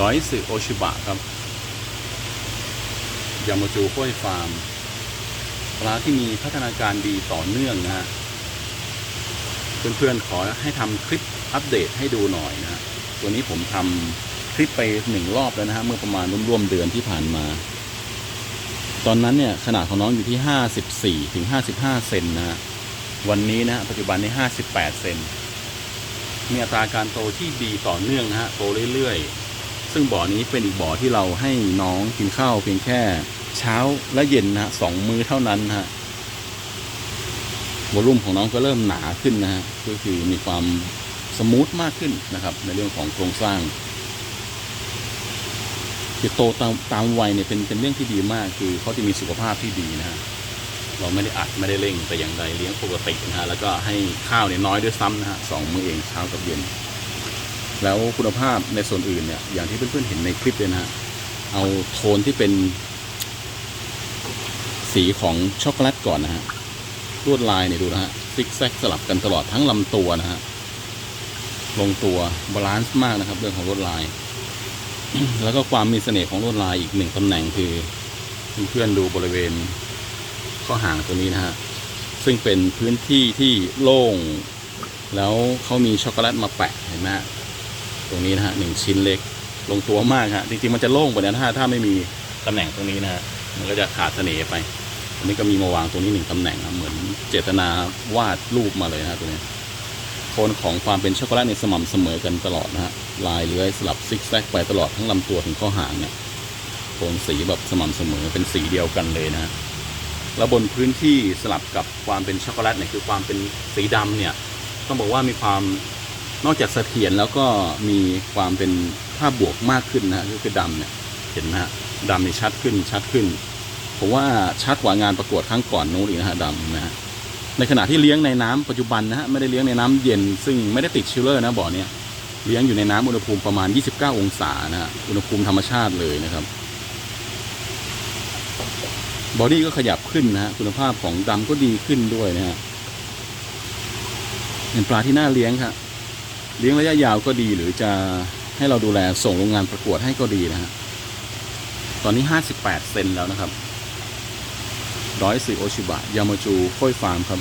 ดอยสึโอชิบะครับ ยามาจูค้อยฟาร์ม ปลาที่มีพัฒนาการดีต่อเนื่องนะฮะ เพื่อนๆขอให้ทำคลิปอัปเดตให้ดูหน่อยนะฮะ ตัวนี้ผมทำคลิปไปหนึ่งรอบแล้วนะฮะ เมื่อประมาณร่วมๆเดือนที่ผ่านมา ตอนนั้นเนี่ยขนาดของน้องอยู่ที่ 54ถึง55 เซนนะฮะ วันนี้นะฮะปัจจุบันนี้58 เซนมีอัตราการโตที่ดีต่อเนื่องนะฮะ โตเรื่อยๆ ซึ่งบ่อนี้เป็นอีกบ่อที่เราให้น้องกินข้าวเพียงแค่เช้าและเย็นนะฮะสองมื้อเท่านั้นนะฮะวอลุ่มของน้องก็เริ่มหนาขึ้นนะฮะก็คือมีความสมูทมากขึ้นนะครับ ในเรื่องของโครงสร้างคือโตตามตามวัยเนี่ยเป็นเป็นเรื่องที่ดีมาก คือเขาจะมีสุขภาพที่ดีนะฮะเราไม่ได้อัดไม่ได้เร่งแต่อย่างใดเลี้ยงปกตินะฮะแล้วก็ให้ข้าวเนี่ยน้อยด้วยซ้ำนะฮะสองมื้อเองเช้ากับเย็น แล้วคุณภาพในส่วนอื่นเนี่ยอย่างที่เพื่อนๆเห็นในคลิปเลยนะฮะเอาโทนที่เป็น สีของช็อกโกแลตก่อนนะฮะลวดลายเนี่ยดูนะฮะซิกแซกสลับกันตลอดทั้งลำตัวนะฮะลงตัวบาลานซ์มากนะครับ เรื่องของลวดลาย แล้วก็ความมีเสน่ห์ของลวดลายอีกหนึ่งตำแหน่งคือเพื่อนๆดูบริเวณข้อหางตัวนี้นะฮะซึ่งเป็นพื้นที่ที่โล่ง แล้วเขามีช็อกโกแลตมาแปะเห็นไหมฮะ ตรงนี้นะฮะหนึ่งชิ้นเล็กลงตัวมากฮะจริงๆมันจะโล่งกว่านี้ถ้าถ้าไม่มีตำแหน่งตรงนี้นะฮะมันก็จะขาดเสน่ห์ไปอันนี้ก็มีมาวางตรงนี้หนึ่งตำแหน่งครับเหมือนเจตนาวาดรูปมาเลยนะตัวนี้โทนของความเป็นช็อกโกแลตในยสม่ำเสมอกันตลอดนะฮะลายเลื้อยสลับซิกแซกไปตลอดทั้งลำตัวถึงข้อหางเนี่ยโทนสีแบบสม่ำเสมอเป็นสีเดียวกันเลยนะฮะแล้วบนพื้นที่สลับกับความเป็นช็อกโกแลตเนี่ยคือความเป็นสีดำเนี่ยต้องบอกว่ามีความ นอกจากเสถียรแล้วก็มีความเป็นภาพบวกมากขึ้นนะก็คือดำเนี่ยเห็นไหมฮะดำนี่ชัดขึ้นชัดขึ้นผมว่าชัดกว่างานประกวดครั้งก่อนนู้นอีกนะฮะดำนะฮะในขณะที่เลี้ยงในน้ำปัจจุบันนะฮะไม่ได้เลี้ยงในน้ำเย็น ซึ่งไม่ได้ติดชิลเลอร์นะบ่อเนี้ยเลี้ยงอยู่ในน้ำอุณหภูมิประมาณ 29 องศานะฮะอุณหภูมิธรรมชาติเลยนะครับบอดี้ก็ขยับขึ้นนะฮะคุณภาพของดำก็ดีขึ้นด้วยนะฮะเป็นปลาที่น่าเลี้ยงครับ เลี้ยงระยะยาวก็ดีหรือจะให้เราดูแลส่งโรงงานประกวดให้ก็ดีนะฮะตอนนี้ 58 เซนแล้วนะครับร้อยสี่โอชิบะ ยามาจูค่อยฟาร์มครับ